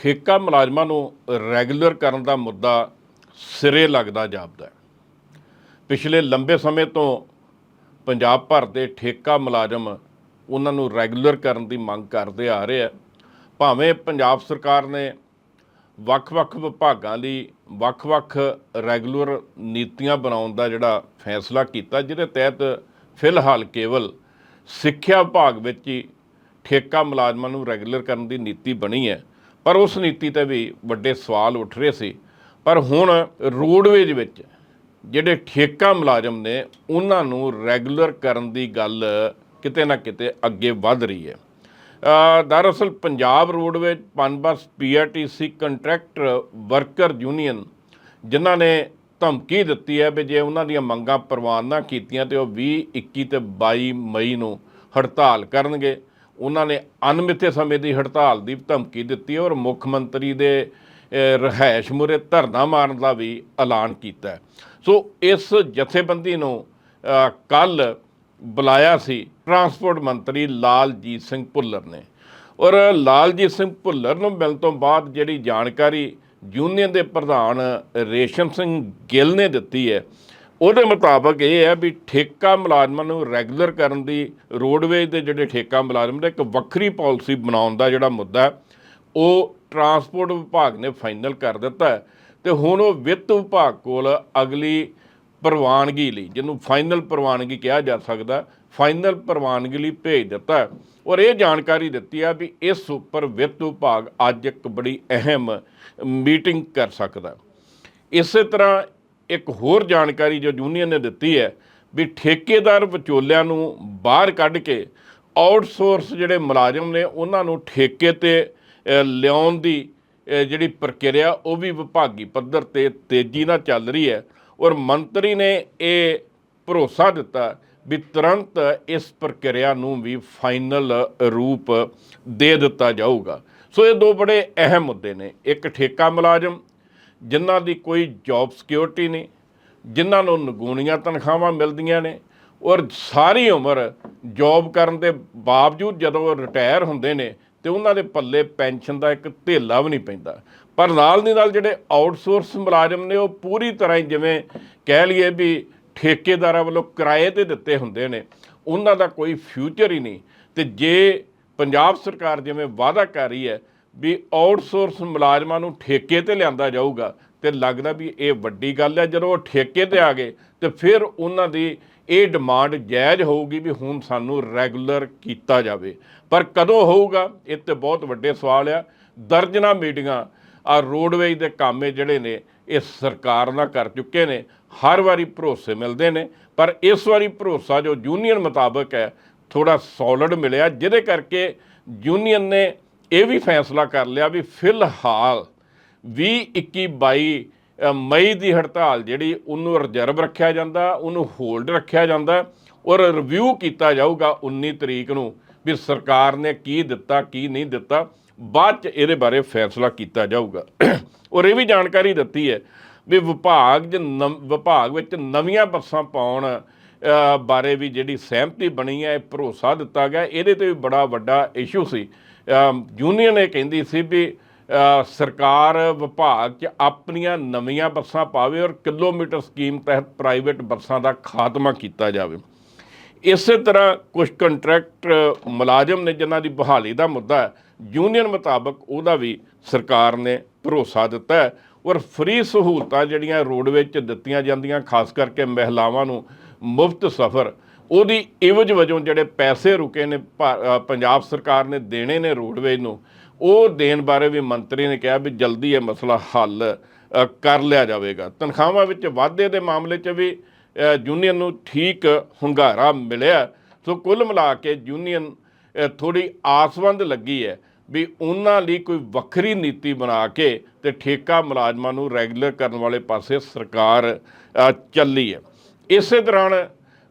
ਠੇਕਾ ਮੁਲਾਜ਼ਮਾਂ ਨੂੰ ਰੈਗੂਲਰ ਕਰਨ ਦਾ ਮੁੱਦਾ ਸਿਰੇ ਲੱਗਦਾ ਜਾਪਦਾ ਪਿਛਲੇ ਲੰਬੇ ਸਮੇਂ ਤੋਂ ਪੰਜਾਬ ਭਰ ਦੇ ਠੇਕਾ ਮੁਲਾਜ਼ਮ ਉਹਨਾਂ ਨੂੰ ਰੈਗੂਲਰ ਕਰਨ ਦੀ ਮੰਗ ਕਰਦੇ ਆ ਰਹੇ ਆ। ਭਾਵੇਂ ਪੰਜਾਬ ਸਰਕਾਰ ਨੇ ਵੱਖ-ਵੱਖ ਵਿਭਾਗਾਂ ਲਈ ਵੱਖ-ਵੱਖ ਰੈਗੂਲਰ ਨੀਤੀਆਂ ਬਣਾਉਣ ਦਾ ਜਿਹੜਾ ਫੈਸਲਾ ਕੀਤਾ, ਜਿਹਦੇ ਤਹਿਤ ਫਿਲਹਾਲ ਕੇਵਲ ਸਿੱਖਿਆ ਵਿਭਾਗ ਵਿੱਚ ਹੀ ਠੇਕਾ ਮੁਲਾਜ਼ਮਾਂ ਨੂੰ ਰੈਗੂਲਰ ਕਰਨ ਦੀ ਨੀਤੀ ਬਣੀ ਹੈ। ਪਰ ਉਸ ਨੀਤੀ ਤੇ ਵੀ ਵੱਡੇ ਸਵਾਲ ਉੱਠ ਰਹੇ ਸੀ। ਪਰ ਹੁਣ ਰੋਡਵੇਜ ਵਿੱਚ ਜਿਹੜੇ ਠੇਕਾ ਮੁਲਾਜ਼ਮ ਨੇ, ਉਹਨਾਂ ਨੂੰ ਰੈਗੂਲਰ ਕਰਨ ਦੀ ਗੱਲ ਕਿਤੇ ਨਾ ਕਿਤੇ ਅੱਗੇ ਵੱਧ ਰਹੀ ਹੈ। ਦਰਅਸਲ Punjab roadways Punbus PRTC contractor worker union, ਜਿਨ੍ਹਾਂ ਨੇ ਧਮਕੀ ਦਿੱਤੀ ਹੈ ਵੀ ਜੇ ਉਹਨਾਂ ਦੀਆਂ ਮੰਗਾਂ ਪ੍ਰਵਾਨ ਨਾ ਕੀਤੀਆਂ ਤੇ ਉਹ 20 21 ਤੇ 22 ਮਈ ਨੂੰ ਹੜਤਾਲ ਕਰਨਗੇ। ਉਹਨਾਂ ਨੇ ਅਨਮਿੱਥੇ ਸਮੇਂ ਦੀ ਹੜਤਾਲ ਦੀ ਧਮਕੀ ਦਿੱਤੀ ਔਰ ਮੁੱਖ ਮੰਤਰੀ ਦੇ ਅ, ਰਿਹਾਇਸ਼ ਮੁਰੇ ਧਰਨਾ ਮਾਰਨ ਦਾ ਵੀ ਐਲਾਨ ਕੀਤਾ ਸੋ ਇਸ ਜਥੇਬੰਦੀ ਨੂੰ ਕੱਲ ਬੁਲਾਇਆ ਸੀ ਟਰਾਂਸਪੋਰਟ ਮੰਤਰੀ ਲਾਲਜੀਤ ਸਿੰਘ ਭੁੱਲਰ ਨੇ। ਔਰ ਲਾਲਜੀਤ ਸਿੰਘ ਭੁੱਲਰ ਨੂੰ ਮਿਲਣ ਤੋਂ ਬਾਅਦ ਜਿਹੜੀ ਜਾਣਕਾਰੀ ਯੂਨੀਅਨ ਦੇ ਪ੍ਰਧਾਨ ਰੇਸ਼ਮ ਸਿੰਘ ਗਿੱਲ ਨੇ ਦਿੱਤੀ ਹੈ ਉਹਦੇ ਮੁਤਾਬਕ ਇਹ ਹੈ ਵੀ ਠੇਕਾ ਮੁਲਾਜ਼ਮਾਂ ਨੂੰ ਰੈਗੂਲਰ ਕਰਨ ਦੀ ਰੋਡਵੇਜ ਦੇ ਜਿਹੜੇ ਠੇਕਾ ਮੁਲਾਜ਼ਮ ਦਾ ਇੱਕ ਵੱਖਰੀ ਪਾਲਿਸੀ ਬਣਾਉਣ ਦਾ ਜਿਹੜਾ ਮੁੱਦਾ ਉਹ ਟਰਾਂਸਪੋਰਟ ਵਿਭਾਗ ਨੇ ਫਾਈਨਲ ਕਰ ਦਿੱਤਾ ਹੈ ਤੇ ਹੁਣ ਉਹ ਵਿੱਤ ਵਿਭਾਗ ਕੋਲ ਅਗਲੀ ਪ੍ਰਵਾਨਗੀ ਲਈ, ਜਿਹਨੂੰ ਫਾਈਨਲ ਪ੍ਰਵਾਨਗੀ ਕਿਹਾ ਜਾ ਸਕਦਾ ਫਾਈਨਲ ਪ੍ਰਵਾਨਗੀ ਲਈ ਭੇਜ ਦਿੱਤਾ ਔਰ ਇਹ ਜਾਣਕਾਰੀ ਦਿੱਤੀ ਆ ਵੀ ਇਸ ਉੱਪਰ ਵਿੱਤ ਵਿਭਾਗ ਅੱਜ ਇੱਕ ਬੜੀ ਅਹਿਮ ਮੀਟਿੰਗ ਕਰ ਸਕਦਾ ਇਸੇ ਤਰ੍ਹਾਂ ਇੱਕ ਹੋਰ ਜਾਣਕਾਰੀ ਜੋ ਯੂਨੀਅਨ ਨੇ ਦਿੱਤੀ ਹੈ ਵੀ ਠੇਕੇਦਾਰ ਵਿਚੋਲਿਆਂ ਨੂੰ ਬਾਹਰ ਕੱਢ ਕੇ ਆਊਟਸੋਰਸ ਜਿਹੜੇ ਮੁਲਾਜ਼ਮ ਨੇ ਉਹਨਾਂ ਨੂੰ ਠੇਕੇ ਤੇ ਲਿਆਉਣ ਦੀ ਜਿਹੜੀ ਪ੍ਰਕਿਰਿਆ ਉਹ ਵੀ ਵਿਭਾਗੀ ਪੱਧਰ ਤੇ ਤੇਜ਼ੀ ਨਾਲ ਚੱਲ ਰਹੀ ਹੈ ਔਰ ਮੰਤਰੀ ਨੇ ਇਹ ਭਰੋਸਾ ਦਿੱਤਾ ਵੀ ਤੁਰੰਤ ਇਸ ਪ੍ਰਕਿਰਿਆ ਨੂੰ ਵੀ ਫਾਈਨਲ ਰੂਪ ਦੇ ਦਿੱਤਾ ਜਾਊਗਾ। ਸੋ ਇਹ ਦੋ ਬੜੇ ਅਹਿਮ ਮੁੱਦੇ ਨੇ। ਇੱਕ ਠੇਕਾ ਮੁਲਾਜ਼ਮ ਜਿਨ੍ਹਾਂ ਦੀ ਕੋਈ ਜੌਬ ਸਿਕਿਉਰਿਟੀ ਨਹੀਂ, ਜਿਨ੍ਹਾਂ ਨੂੰ ਨਗੂਣੀਆਂ ਤਨਖਾਹਾਂ ਮਿਲਦੀਆਂ ਨੇ, ਔਰ ਸਾਰੀ ਉਮਰ ਜੌਬ ਕਰਨ ਦੇ ਬਾਵਜੂਦ ਜਦੋਂ ਉਹ ਰਿਟਾਇਰ ਹੁੰਦੇ ਨੇ, ਤੇ ਉਹਨਾਂ ਦੇ ਪੱਲੇ ਪੈਨਸ਼ਨ ਦਾ ਇੱਕ ਧੇਲਾ ਵੀ ਨਹੀਂ ਪੈਂਦਾ। ਪਰ ਨਾਲ ਦੀ ਨਾਲ ਜਿਹੜੇ ਆਊਟਸੋਰਸ ਮੁਲਾਜ਼ਮ ਨੇ, ਉਹ ਪੂਰੀ ਤਰ੍ਹਾਂ ਹੀ ਜਿਵੇਂ ਕਹਿ ਲਈਏ ਵੀ ਠੇਕੇਦਾਰਾਂ ਵੱਲੋਂ ਕਿਰਾਏ ਤੇ ਦਿੱਤੇ ਹੁੰਦੇ ਨੇ, ਉਹਨਾਂ ਦਾ ਕੋਈ ਫਿਊਚਰ ਹੀ ਨਹੀਂ। ਤੇ ਜੇ ਪੰਜਾਬ ਸਰਕਾਰ ਜਿਵੇਂ ਵਾਅਦਾ ਕਰ ਰਹੀ ਹੈ ਵੀ ਆਊਟਸੋਰਸ ਮੁਲਾਜ਼ਮਾਂ ਨੂੰ ਠੇਕੇ ਤੇ ਲਿਆਂਦਾ ਜਾਊਗਾ ਤੇ ਲੱਗਦਾ ਵੀ ਇਹ ਵੱਡੀ ਗੱਲ ਹੈ, ਜਦੋਂ ਉਹ ਠੇਕੇ ਤੇ ਆ ਗਏ ਤੇ ਫਿਰ ਉਹਨਾਂ ਦੀ ਇਹ ਡਿਮਾਂਡ ਜਾਇਜ਼ ਹੋਊਗੀ ਵੀ ਹੁਣ ਸਾਨੂੰ ਰੈਗੂਲਰ ਕੀਤਾ ਜਾਵੇ। ਪਰ ਕਦੋਂ ਹੋਊਗਾ, ਇਹ ਤੇ ਬਹੁਤ ਵੱਡੇ ਸਵਾਲ ਆ। ਦਰਜਨਾ ਮੀਟਿੰਗਾਂ ਆ ਰੋਡਵੇਜ ਦੇ ਕਾਮੇ ਜਿਹੜੇ ਨੇ, ਇਹ ਸਰਕਾਰ ਨਾਲ ਕਰ ਚੁੱਕੇ ਨੇ। ਹਰ ਵਾਰੀ ਭਰੋਸੇ ਮਿਲਦੇ ਨੇ, ਪਰ ਇਸ ਵਾਰੀ ਭਰੋਸਾ ਜੋ ਯੂਨੀਅਨ ਮੁਤਾਬਕ ਹੈ ਥੋੜਾ ਸੋਲਿਡ ਮਿਲਿਆ, ਜਿਹਦੇ ਕਰਕੇ ਯੂਨੀਅਨ ਨੇ ਇਹ ਵੀ ਫੈਸਲਾ ਕਰ ਲਿਆ ਵੀ ਫਿਲਹਾਲ 20 21 22 ਮਈ ਦੀ ਹੜਤਾਲ ਜਿਹੜੀ, ਉਹਨੂੰ ਰਿਜ਼ਰਵ ਰੱਖਿਆ ਜਾਂਦਾ, ਉਹਨੂੰ ਹੋਲਡ ਰੱਖਿਆ ਜਾਂਦਾ ਔਰ ਰਿਵਿਊ ਕੀਤਾ ਜਾਊਗਾ 19 ਤਰੀਕ ਨੂੰ ਵੀ ਸਰਕਾਰ ਨੇ ਕੀ ਦਿੱਤਾ, ਕੀ ਨਹੀਂ ਦਿੱਤਾ। ਬਾਅਦ ਚ ਇਹਦੇ ਬਾਰੇ ਫੈਸਲਾ ਕੀਤਾ ਜਾਊਗਾ। ਔਰ ਇਹ ਵੀ ਜਾਣਕਾਰੀ ਦਿੱਤੀ ਹੈ ਵੀ ਵਿਭਾਗ ਜ ਨਵ- ਵਿਭਾਗ ਵਿੱਚ ਨਵੀਆਂ ਬੱਸਾਂ ਪਾਉਣ ਬਾਰੇ ਵੀ ਜਿਹੜੀ ਸਹਿਮਤੀ ਬਣੀ ਹੈ, ਇਹ ਭਰੋਸਾ ਦਿੱਤਾ ਗਿਆ। ਇਹਦੇ ਤੇ ਵੀ ਬੜਾ ਵੱਡਾ ਇਸ਼ੂ ਸੀ। ਯੂਨੀਅਨ ਇਹ ਕਹਿੰਦੀ ਸੀ ਵੀ ਸਰਕਾਰ ਵਿਭਾਗ 'ਚ ਆਪਣੀਆਂ ਨਵੀਆਂ ਬੱਸਾਂ ਪਾਵੇ ਔਰ ਕਿਲੋਮੀਟਰ ਸਕੀਮ ਤਹਿਤ ਪ੍ਰਾਈਵੇਟ ਬੱਸਾਂ ਦਾ ਖਾਤਮਾ ਕੀਤਾ ਜਾਵੇ। ਇਸੇ ਤਰ੍ਹਾਂ ਕੁਝ ਕੰਟਰੈਕਟ ਮੁਲਾਜ਼ਮ ਨੇ ਜਿਨ੍ਹਾਂ ਦੀ ਬਹਾਲੀ ਦਾ ਮੁੱਦਾ ਯੂਨੀਅਨ ਮੁਤਾਬਕ ਉਹਦਾ ਵੀ ਸਰਕਾਰ ਨੇ ਭਰੋਸਾ ਦਿੱਤਾ ਔਰ ਫ੍ਰੀ ਸਹੂਲਤਾਂ ਜਿਹੜੀਆਂ ਰੋਡਵੇਜ 'ਚ ਦਿੱਤੀਆਂ ਜਾਂਦੀਆਂ, ਖਾਸ ਕਰਕੇ ਮਹਿਲਾਵਾਂ ਨੂੰ ਮੁਫਤ ਸਫ਼ਰ। ਉਹਦੀ ਇਵਜ ਵਜੋਂ ਜਿਹੜੇ ਪੈਸੇ ਰੁਕੇ ਨੇ ਭਾ- ਪੰਜਾਬ ਸਰਕਾਰ ਨੇ ਦੇਣੇ ਨੇ ਰੋਡਵੇਜ ਨੂੰ, ਉਹ ਦੇਣ ਬਾਰੇ ਵੀ ਮੰਤਰੀ ਨੇ ਕਿਹਾ ਵੀ ਜਲਦੀ ਇਹ ਮਸਲਾ ਹੱਲ ਕਰ ਲਿਆ ਜਾਵੇਗਾ। ਤਨਖਾਹਾਂ ਵਿੱਚ ਵਾਧੇ ਦੇ ਮਾਮਲੇ 'ਚ ਵੀ ਯੂਨੀਅਨ ਨੂੰ ਠੀਕ ਹੁੰਗਾਰਾ ਮਿਲਿਆ। ਸੋ ਕੁੱਲ ਮਿਲਾ ਕੇ ਯੂਨੀਅਨ ਥੋੜੀ ਆਸਵੰਦ ਲੱਗੀ ਹੈ ਵੀ ਉਹਨਾਂ ਲਈ ਕੋਈ ਵੱਖਰੀ ਨੀਤੀ ਬਣਾ ਕੇ ਤੇ ਠੇਕਾ ਮੁਲਾਜ਼ਮਾਂ ਨੂੰ ਰੈਗੂਲਰ ਕਰਨ ਵਾਲੇ ਪਾਸੇ ਸਰਕਾਰ ਚੱਲੀ ਹੈ। ਇਸੇ ਦੌਰਾਨ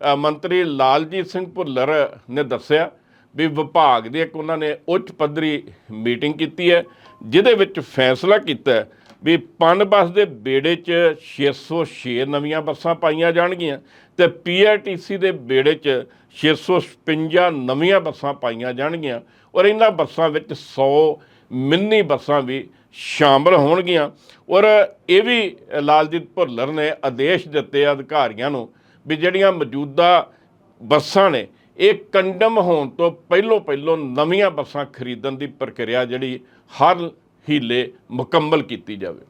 ਮੰਤਰੀ ਲਾਲਜੀਤ ਸਿੰਘ ਭੁੱਲਰ ਨੇ ਦੱਸਿਆ ਵੀ ਵਿਭਾਗ ਦੀ ਇੱਕ ਉਹਨਾਂ ਨੇ ਉੱਚ ਪੱਧਰੀ ਮੀਟਿੰਗ ਕੀਤੀ ਹੈ, ਜਿਹਦੇ ਵਿੱਚ ਫੈਸਲਾ ਕੀਤਾ ਵੀ ਪਨ ਬੱਸ ਦੇ ਬੇੜੇ 'ਚ 606 ਨਵੀਆਂ ਬੱਸਾਂ ਪਾਈਆਂ ਜਾਣਗੀਆਂ ਤੇ ਪੀਆਰਟੀਸੀ ਦੇ ਬੇੜੇ 'ਚ 656 ਨਵੀਆਂ ਬੱਸਾਂ ਪਾਈਆਂ ਜਾਣਗੀਆਂ ਔਰ ਇਹਨਾਂ ਬੱਸਾਂ ਵਿੱਚ 100 ਮਿੰਨੀ ਬੱਸਾਂ ਵੀ ਸ਼ਾਮਲ ਹੋਣਗੀਆਂ। ਔਰ ਇਹ ਵੀ ਲਾਲਜੀਤ ਭੁੱਲਰ ਨੇ ਆਦੇਸ਼ ਦਿੱਤੇ ਆ ਅਧਿਕਾਰੀਆਂ ਨੂੰ ਵੀ ਜਿਹੜੀਆਂ ਮੌਜੂਦਾ ਬੱਸਾਂ ਨੇ, ਇਹ ਕੰਡਮ ਹੋਣ ਤੋਂ ਪਹਿਲੋਂ ਪਹਿਲੋਂ ਨਵੀਆਂ ਬੱਸਾਂ ਖਰੀਦਣ ਦੀ ਪ੍ਰਕਿਰਿਆ ਜਿਹੜੀ ਹਰ ਹੀਲੇ ਮੁਕੰਮਲ ਕੀਤੀ ਜਾਵੇ।